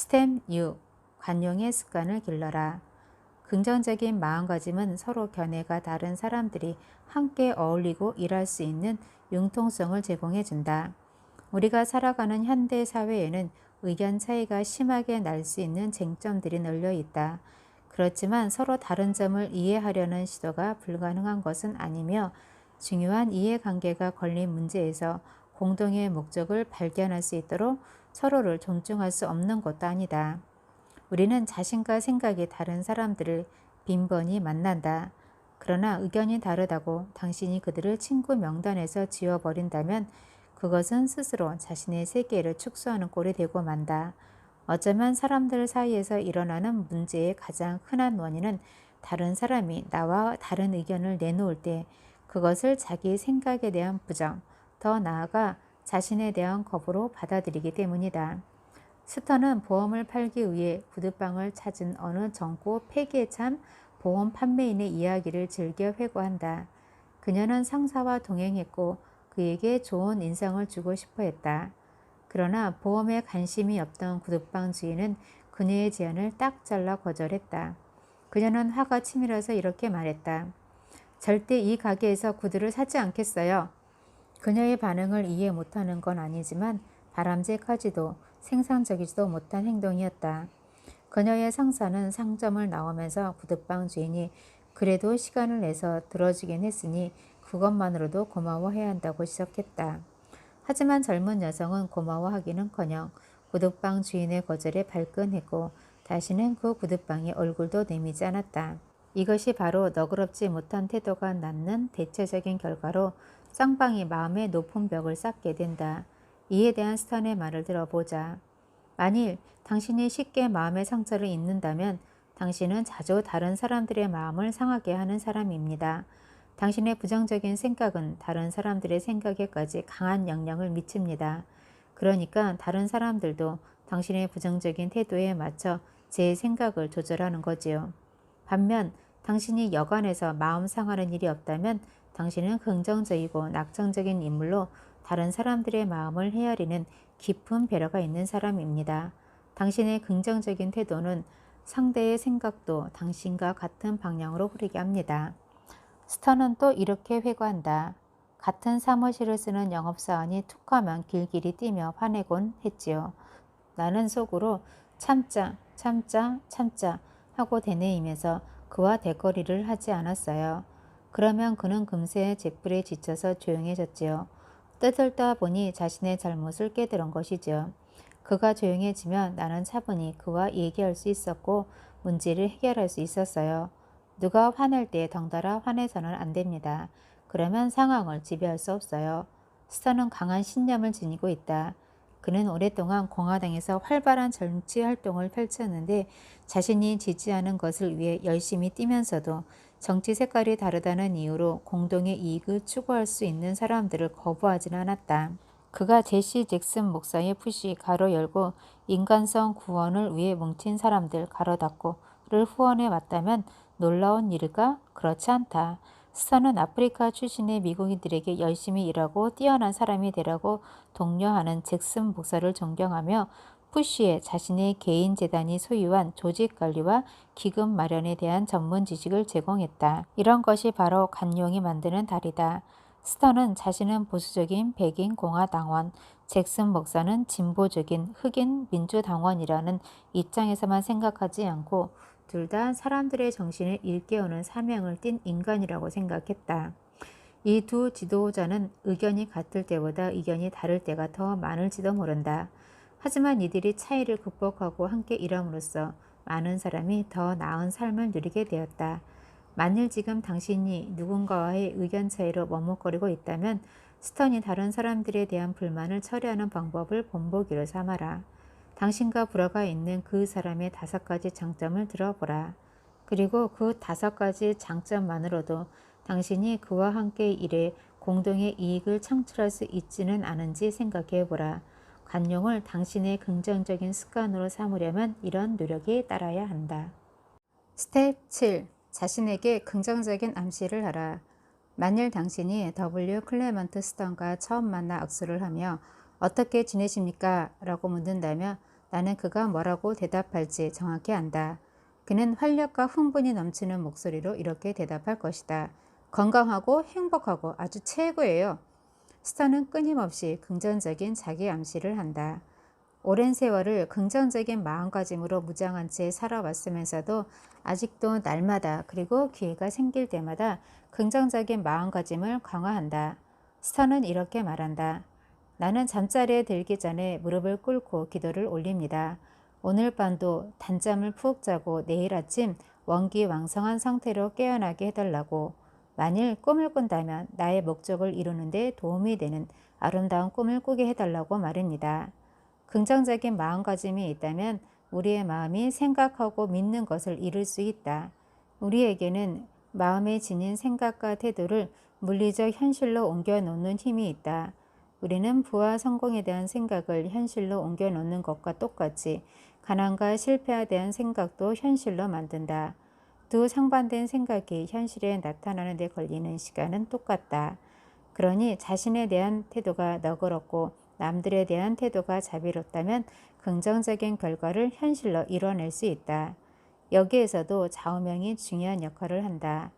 스텝 6. 관용의 습관을 길러라. 긍정적인 마음가짐은 서로 견해가 다른 사람들이 함께 어울리고 일할 수 있는 융통성을 제공해 준다. 우리가 살아가는 현대 사회에는 의견 차이가 심하게 날 수 있는 쟁점들이 널려 있다. 그렇지만 서로 다른 점을 이해하려는 시도가 불가능한 것은 아니며 중요한 이해관계가 걸린 문제에서 공동의 목적을 발견할 수 있도록 서로를 존중할 수 없는 것도 아니다. 우리는 자신과 생각이 다른 사람들을 빈번히 만난다. 그러나 의견이 다르다고 당신이 그들을 친구 명단에서 지워버린다면 그것은 스스로 자신의 세계를 축소하는 꼴이 되고 만다. 어쩌면 사람들 사이에서 일어나는 문제의 가장 흔한 원인은 다른 사람이 나와 다른 의견을 내놓을 때 그것을 자기 생각에 대한 부정, 더 나아가 자신에 대한 겁으로 받아들이기 때문이다. 스터는 보험을 팔기 위해 구두방을 찾은 어느 정고 폐기에 참 보험 판매인의 이야기를 즐겨 회고한다. 그녀는 상사와 동행했고 그에게 좋은 인상을 주고 싶어 했다. 그러나 보험에 관심이 없던 구두방 주인은 그녀의 제안을 딱 잘라 거절했다. 그녀는 화가 치밀어서 이렇게 말했다. 절대 이 가게에서 구두를 사지 않겠어요. 그녀의 반응을 이해 못하는 건 아니지만 바람직하지도 생산적이지도 못한 행동이었다. 그녀의 상사는 상점을 나오면서 구두방 주인이 그래도 시간을 내서 들어주긴 했으니 그것만으로도 고마워해야 한다고 지적했다. 하지만 젊은 여성은 고마워하기는커녕 구두방 주인의 거절에 발끈했고 다시는 그 구두방에 얼굴도 내미지 않았다. 이것이 바로 너그럽지 못한 태도가 낳는 대체적인 결과로 쌍방이 마음의 높은 벽을 쌓게 된다. 이에 대한 스탄의 말을 들어보자. 만일 당신이 쉽게 마음의 상처를 입는다면 당신은 자주 다른 사람들의 마음을 상하게 하는 사람입니다. 당신의 부정적인 생각은 다른 사람들의 생각에까지 강한 영향을 미칩니다. 그러니까 다른 사람들도 당신의 부정적인 태도에 맞춰 제 생각을 조절하는 거지요. 반면 당신이 여관에서 마음 상하는 일이 없다면 당신은 긍정적이고 낙천적인 인물로 다른 사람들의 마음을 헤아리는 깊은 배려가 있는 사람입니다. 당신의 긍정적인 태도는 상대의 생각도 당신과 같은 방향으로 흐르게 합니다. 스터는 또 이렇게 회고한다. 같은 사무실을 쓰는 영업사원이 툭하면 길길이 뛰며 화내곤 했지요. 나는 속으로 참자, 참자, 참자 하고 되뇌이면서 그와 대거리를 하지 않았어요. 그러면 그는 금세 제풀에 지쳐서 조용해졌지요. 떠들다 보니 자신의 잘못을 깨달은 것이지요. 그가 조용해지면 나는 차분히 그와 얘기할 수 있었고 문제를 해결할 수 있었어요. 누가 화낼 때 덩달아 화내서는 안 됩니다. 그러면 상황을 지배할 수 없어요. 스터는 강한 신념을 지니고 있다. 그는 오랫동안 공화당에서 활발한 정치 활동을 펼쳤는데 자신이 지지하는 것을 위해 열심히 뛰면서도 정치 색깔이 다르다는 이유로 공동의 이익을 추구할 수 있는 사람들을 거부하지는 않았다. 그가 제시 잭슨 목사의 푸시 가로 열고 인간성 구원을 위해 뭉친 사람들 가로 닫고를 후원해 왔다면 놀라운 일일까? 그렇지 않다. 스터는 아프리카 출신의 미국인들에게 열심히 일하고 뛰어난 사람이 되라고 독려하는 잭슨 목사를 존경하며 푸쉬에 자신의 개인 재단이 소유한 조직 관리와 기금 마련에 대한 전문 지식을 제공했다. 이런 것이 바로 간용이 만드는 달이다. 스터는 자신은 보수적인 백인 공화당원, 잭슨 목사는 진보적인 흑인 민주당원이라는 입장에서만 생각하지 않고 둘 다 사람들의 정신을 일깨우는 사명을 띤 인간이라고 생각했다. 이 두 지도자는 의견이 같을 때보다 의견이 다를 때가 더 많을지도 모른다. 하지만 이들이 차이를 극복하고 함께 일함으로써 많은 사람이 더 나은 삶을 누리게 되었다. 만일 지금 당신이 누군가와의 의견 차이로 머뭇거리고 있다면 스턴이 다른 사람들에 대한 불만을 처리하는 방법을 본보기로 삼아라. 당신과 불화가 있는 그 사람의 다섯 가지 장점을 들어보라. 그리고 그 다섯 가지 장점만으로도 당신이 그와 함께 일해 공동의 이익을 창출할 수 있지는 않은지 생각해 보라. 관용을 당신의 긍정적인 습관으로 삼으려면 이런 노력이 따라야 한다. 스텝 7. 자신에게 긍정적인 암시를 하라. 만일 당신이 W 클레먼트 스턴과 처음 만나 악수를 하며 어떻게 지내십니까? 라고 묻는다면 나는 그가 뭐라고 대답할지 정확히 안다. 그는 활력과 흥분이 넘치는 목소리로 이렇게 대답할 것이다. 건강하고 행복하고 아주 최고예요. 스타는 끊임없이 긍정적인 자기 암시를 한다. 오랜 세월을 긍정적인 마음가짐으로 무장한 채 살아왔으면서도 아직도 날마다 그리고 기회가 생길 때마다 긍정적인 마음가짐을 강화한다. 스타는 이렇게 말한다. 나는 잠자리에 들기 전에 무릎을 꿇고 기도를 올립니다. 오늘 밤도 단잠을 푹 자고 내일 아침 원기왕성한 상태로 깨어나게 해달라고 만일 꿈을 꾼다면 나의 목적을 이루는 데 도움이 되는 아름다운 꿈을 꾸게 해달라고 말입니다. 긍정적인 마음가짐이 있다면 우리의 마음이 생각하고 믿는 것을 이룰 수 있다. 우리에게는 마음에 지닌 생각과 태도를 물리적 현실로 옮겨 놓는 힘이 있다. 우리는 부와 성공에 대한 생각을 현실로 옮겨 놓는 것과 똑같이 가난과 실패에 대한 생각도 현실로 만든다. 두 상반된 생각이 현실에 나타나는 데 걸리는 시간은 똑같다. 그러니 자신에 대한 태도가 너그럽고 남들에 대한 태도가 자비롭다면 긍정적인 결과를 현실로 이뤄낼 수 있다. 여기에서도 좌우명이 중요한 역할을 한다.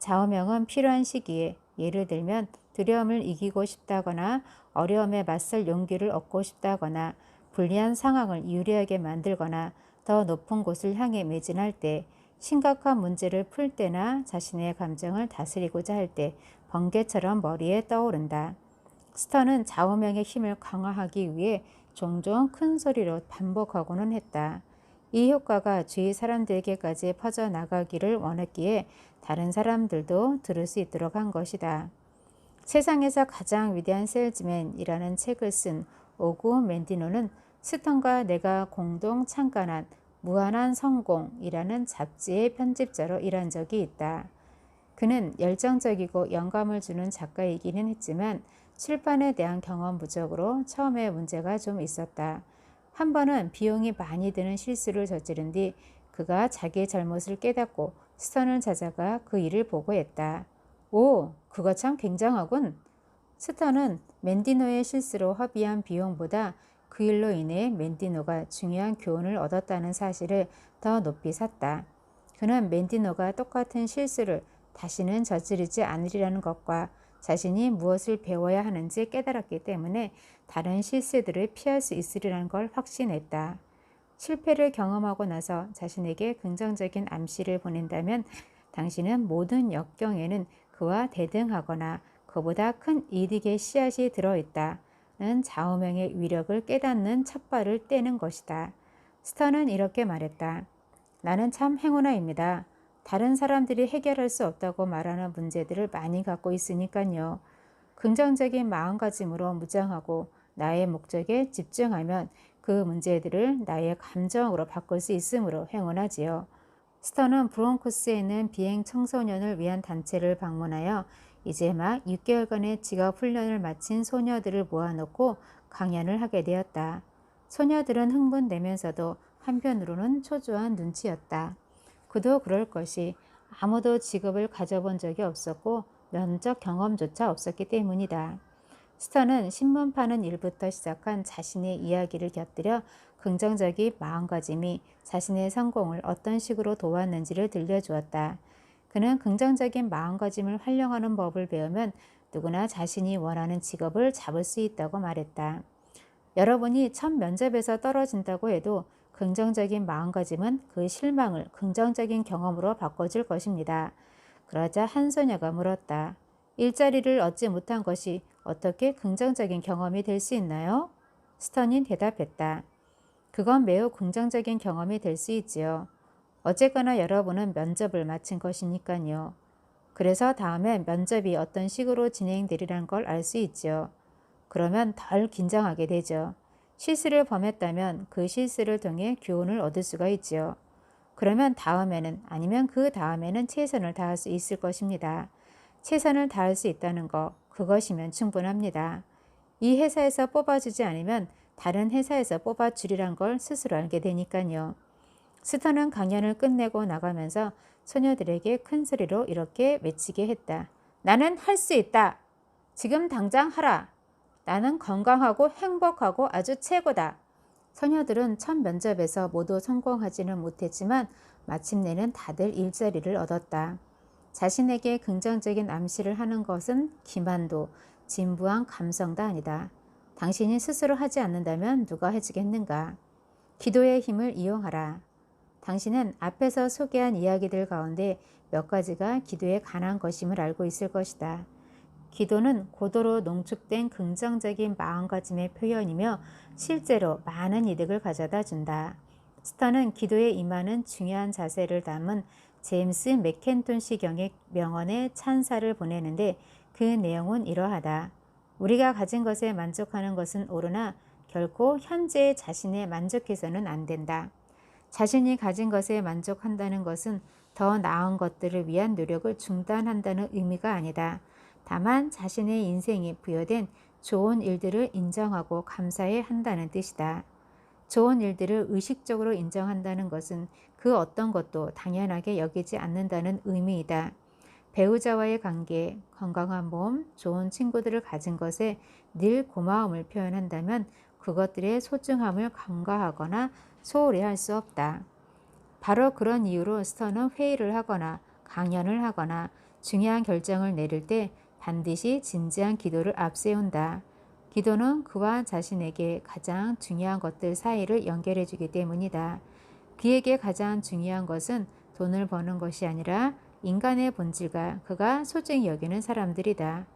좌우명은 필요한 시기에 예를 들면 두려움을 이기고 싶다거나 어려움에 맞설 용기를 얻고 싶다거나 불리한 상황을 유리하게 만들거나 더 높은 곳을 향해 매진할 때 심각한 문제를 풀 때나 자신의 감정을 다스리고자 할 때 번개처럼 머리에 떠오른다. 스터는 좌우명의 힘을 강화하기 위해 종종 큰 소리로 반복하고는 했다. 이 효과가 주위 사람들에게까지 퍼져나가기를 원했기에 다른 사람들도 들을 수 있도록 한 것이다. 세상에서 가장 위대한 셀즈맨이라는 책을 쓴 오구 맨디노는 스턴과 내가 공동 창간한 무한한 성공이라는 잡지의 편집자로 일한 적이 있다. 그는 열정적이고 영감을 주는 작가이기는 했지만 출판에 대한 경험 부족으로 처음에 문제가 좀 있었다. 한 번은 비용이 많이 드는 실수를 저지른 뒤 그가 자기의 잘못을 깨닫고 스턴을 찾아가 그 일을 보고했다. 오, 그거 참 굉장하군. 스턴은 맨디노의 실수로 허비한 비용보다 그 일로 인해 맨디노가 중요한 교훈을 얻었다는 사실을 더 높이 샀다. 그는 맨디노가 똑같은 실수를 다시는 저지르지 않으리라는 것과 자신이 무엇을 배워야 하는지 깨달았기 때문에 다른 실수들을 피할 수 있으리라는 걸 확신했다. 실패를 경험하고 나서 자신에게 긍정적인 암시를 보낸다면 당신은 모든 역경에는 그와 대등하거나 그보다 큰 이득의 씨앗이 들어있다 는 좌우명의 위력을 깨닫는 첫발을 떼는 것이다. 스턴은 이렇게 말했다. 나는 참 행운아입니다. 다른 사람들이 해결할 수 없다고 말하는 문제들을 많이 갖고 있으니까요. 긍정적인 마음가짐으로 무장하고 나의 목적에 집중하면 그 문제들을 나의 감정으로 바꿀 수 있으므로 행운하지요. 스터는 브론코스에 있는 비행 청소년을 위한 단체를 방문하여 이제 막 6개월간의 직업 훈련을 마친 소녀들을 모아놓고 강연을 하게 되었다. 소녀들은 흥분되면서도 한편으로는 초조한 눈치였다. 그도 그럴 것이 아무도 직업을 가져본 적이 없었고 면접 경험조차 없었기 때문이다. 스터는 신문 파는 일부터 시작한 자신의 이야기를 곁들여 긍정적인 마음가짐이 자신의 성공을 어떤 식으로 도왔는지를 들려주었다. 그는 긍정적인 마음가짐을 활용하는 법을 배우면 누구나 자신이 원하는 직업을 잡을 수 있다고 말했다. 여러분이 첫 면접에서 떨어진다고 해도 긍정적인 마음가짐은 그 실망을 긍정적인 경험으로 바꿔줄 것입니다. 그러자 한 소녀가 물었다. 일자리를 얻지 못한 것이 어떻게 긍정적인 경험이 될 수 있나요? 스턴이 대답했다. 그건 매우 긍정적인 경험이 될 수 있지요. 어쨌거나 여러분은 면접을 마친 것이니까요. 그래서 다음에 면접이 어떤 식으로 진행되리란 걸 알 수 있지요. 그러면 덜 긴장하게 되죠. 실수를 범했다면 그 실수를 통해 교훈을 얻을 수가 있지요. 그러면 다음에는 아니면 그 다음에는 최선을 다할 수 있을 것입니다. 최선을 다할 수 있다는 것, 그것이면 충분합니다. 이 회사에서 뽑아주지 않으면 다른 회사에서 뽑아주리란 걸 스스로 알게 되니까요. 스터는 강연을 끝내고 나가면서 소녀들에게 큰 소리로 이렇게 외치게 했다. 나는 할 수 있다. 지금 당장 하라. 나는 건강하고 행복하고 아주 최고다. 소녀들은 첫 면접에서 모두 성공하지는 못했지만 마침내는 다들 일자리를 얻었다. 자신에게 긍정적인 암시를 하는 것은 기만도 진부한 감성도 아니다. 당신이 스스로 하지 않는다면 누가 해주겠는가? 기도의 힘을 이용하라. 당신은 앞에서 소개한 이야기들 가운데 몇 가지가 기도에 관한 것임을 알고 있을 것이다. 기도는 고도로 농축된 긍정적인 마음가짐의 표현이며 실제로 많은 이득을 가져다 준다. 스터는 기도에 임하는 중요한 자세를 담은 제임스 맥켄톤 시 경의 명언에 찬사를 보내는데 그 내용은 이러하다. 우리가 가진 것에 만족하는 것은 옳으나 결코 현재의 자신에 만족해서는 안 된다. 자신이 가진 것에 만족한다는 것은 더 나은 것들을 위한 노력을 중단한다는 의미가 아니다. 다만 자신의 인생에 부여된 좋은 일들을 인정하고 감사해 한다는 뜻이다. 좋은 일들을 의식적으로 인정한다는 것은 그 어떤 것도 당연하게 여기지 않는다는 의미이다. 배우자와의 관계, 건강한 몸, 좋은 친구들을 가진 것에 늘 고마움을 표현한다면 그것들의 소중함을 간과하거나 소홀히 할 수 없다. 바로 그런 이유로 스터는 회의를 하거나 강연을 하거나 중요한 결정을 내릴 때 반드시 진지한 기도를 앞세운다. 기도는 그와 자신에게 가장 중요한 것들 사이를 연결해 주기 때문이다. 그에게 가장 중요한 것은 돈을 버는 것이 아니라 인간의 본질과 그가 소중히 여기는 사람들이다.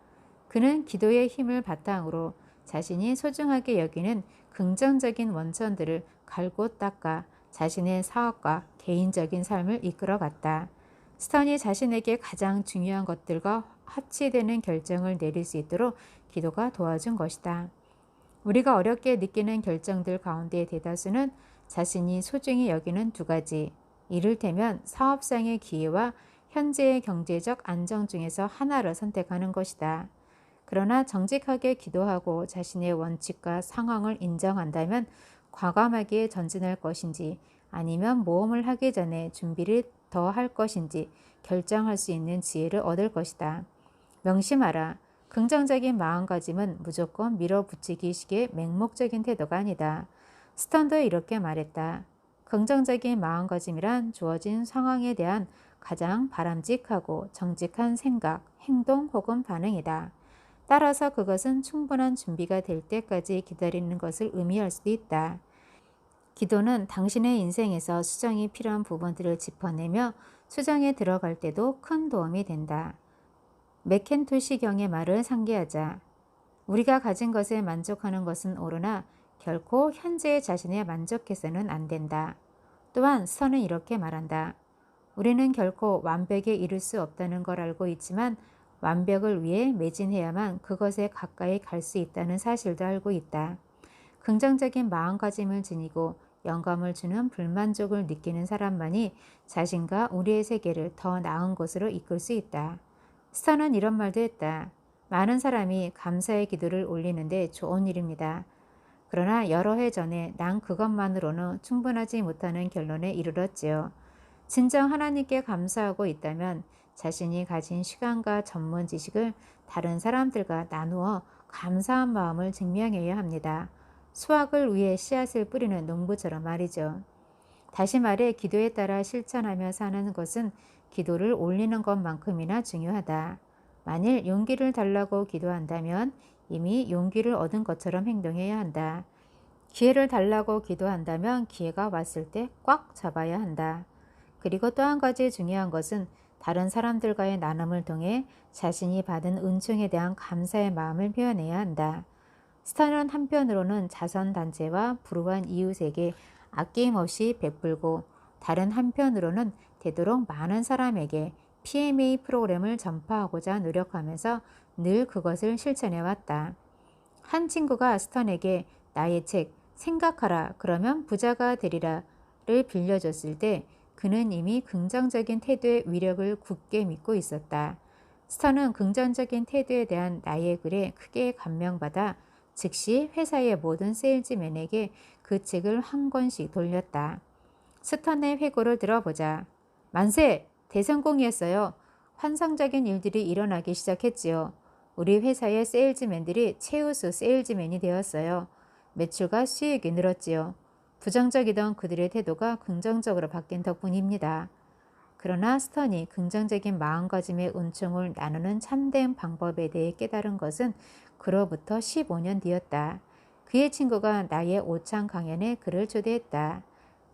그는 기도의 힘을 바탕으로 자신이 소중하게 여기는 긍정적인 원천들을 갈고 닦아 자신의 사업과 개인적인 삶을 이끌어갔다. 스턴이 자신에게 가장 중요한 것들과 합치되는 결정을 내릴 수 있도록 기도가 도와준 것이다. 우리가 어렵게 느끼는 결정들 가운데 대다수는 자신이 소중히 여기는 두 가지, 이를테면 사업상의 기회와 현재의 경제적 안정 중에서 하나를 선택하는 것이다. 그러나 정직하게 기도하고 자신의 원칙과 상황을 인정한다면 과감하게 전진할 것인지 아니면 모험을 하기 전에 준비를 더 할 것인지 결정할 수 있는 지혜를 얻을 것이다. 명심하라. 긍정적인 마음가짐은 무조건 밀어붙이기식의 맹목적인 태도가 아니다. 스턴도 이렇게 말했다. 긍정적인 마음가짐이란 주어진 상황에 대한 가장 바람직하고 정직한 생각, 행동 혹은 반응이다. 따라서 그것은 충분한 준비가 될 때까지 기다리는 것을 의미할 수도 있다. 기도는 당신의 인생에서 수정이 필요한 부분들을 짚어내며 수정에 들어갈 때도 큰 도움이 된다. 맥켄토시 경의 말을 상기하자. 우리가 가진 것에 만족하는 것은 옳으나 결코 현재의 자신에 만족해서는 안 된다. 또한 선은 이렇게 말한다. 우리는 결코 완벽에 이를 수 없다는 걸 알고 있지만 완벽을 위해 매진해야만 그것에 가까이 갈 수 있다는 사실도 알고 있다. 긍정적인 마음가짐을 지니고 영감을 주는 불만족을 느끼는 사람만이 자신과 우리의 세계를 더 나은 곳으로 이끌 수 있다. 스타는 이런 말도 했다. 많은 사람이 감사의 기도를 올리는데 좋은 일입니다. 그러나 여러 해 전에 난 그것만으로는 충분하지 못하는 결론에 이르렀지요. 진정 하나님께 감사하고 있다면 자신이 가진 시간과 전문 지식을 다른 사람들과 나누어 감사한 마음을 증명해야 합니다. 수확을 위해 씨앗을 뿌리는 농부처럼 말이죠. 다시 말해 기도에 따라 실천하며 사는 것은 기도를 올리는 것만큼이나 중요하다. 만일 용기를 달라고 기도한다면 이미 용기를 얻은 것처럼 행동해야 한다. 기회를 달라고 기도한다면 기회가 왔을 때 꽉 잡아야 한다. 그리고 또 한 가지 중요한 것은 다른 사람들과의 나눔을 통해 자신이 받은 은총에 대한 감사의 마음을 표현해야 한다. 스타는 한편으로는 자선단체와 불우한 이웃에게 아낌없이 베풀고 다른 한편으로는 되도록 많은 사람에게 PMA 프로그램을 전파하고자 노력하면서 늘 그것을 실천해 왔다. 한 친구가 스턴에게 나의 책 생각하라 그러면 부자가 되리라 를 빌려줬을 때 그는 이미 긍정적인 태도의 위력을 굳게 믿고 있었다. 스턴은 긍정적인 태도에 대한 나의 글에 크게 감명받아 즉시 회사의 모든 세일즈맨에게 그 책을 한 권씩 돌렸다. 스턴의 회고를 들어보자. 만세! 대성공이었어요. 환상적인 일들이 일어나기 시작했지요. 우리 회사의 세일즈맨들이 최우수 세일즈맨이 되었어요. 매출과 수익이 늘었지요. 부정적이던 그들의 태도가 긍정적으로 바뀐 덕분입니다. 그러나 스턴이 긍정적인 마음가짐의 은총을 나누는 참된 방법에 대해 깨달은 것은 그로부터 15년 뒤였다. 그의 친구가 나의 오찬 강연에 그를 초대했다.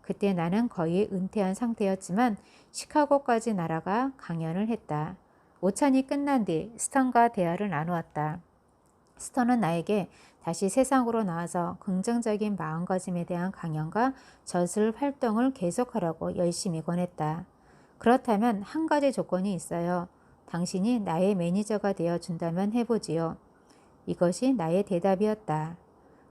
그때 나는 거의 은퇴한 상태였지만 시카고까지 날아가 강연을 했다. 오찬이 끝난 뒤 스턴과 대화를 나누었다. 스턴은 나에게 다시 세상으로 나와서 긍정적인 마음가짐에 대한 강연과 저술 활동을 계속하라고 열심히 권했다. 그렇다면 한 가지 조건이 있어요. 당신이 나의 매니저가 되어 준다면 해보지요. 이것이 나의 대답이었다.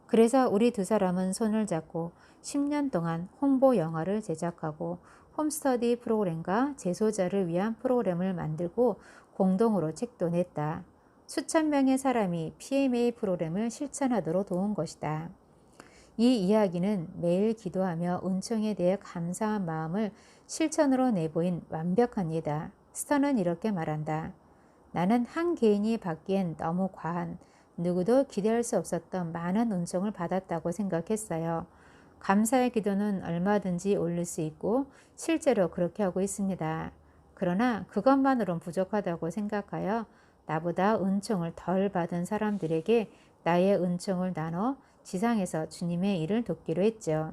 그래서 우리 두 사람은 손을 잡고 10년 동안 홍보 영화를 제작하고 홈스터디 프로그램과 재소자를 위한 프로그램을 만들고 공동으로 책도 냈다. 수천 명의 사람이 PMA 프로그램을 실천하도록 도운 것이다. 이 이야기는 매일 기도하며 은총에 대해 감사한 마음을 실천으로 내보인 완벽한 예다. 스턴은 이렇게 말한다. 나는 한 개인이 받기엔 너무 과한 누구도 기대할 수 없었던 많은 은총을 받았다고 생각했어요. 감사의 기도는 얼마든지 올릴 수 있고 실제로 그렇게 하고 있습니다. 그러나 그것만으론 부족하다고 생각하여 나보다 은총을 덜 받은 사람들에게 나의 은총을 나눠 지상에서 주님의 일을 돕기로 했죠.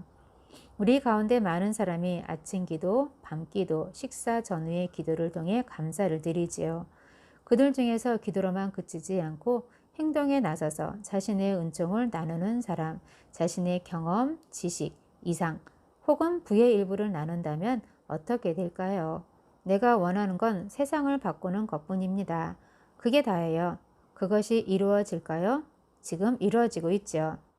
우리 가운데 많은 사람이 아침 기도, 밤 기도, 식사 전후의 기도를 통해 감사를 드리지요. 그들 중에서 기도로만 그치지 않고 행동에 나서서 자신의 은총을 나누는 사람, 자신의 경험, 지식, 이상 혹은 부의 일부를 나눈다면 어떻게 될까요? 내가 원하는 건 세상을 바꾸는 것뿐입니다. 그게 다예요. 그것이 이루어질까요? 지금 이루어지고 있죠.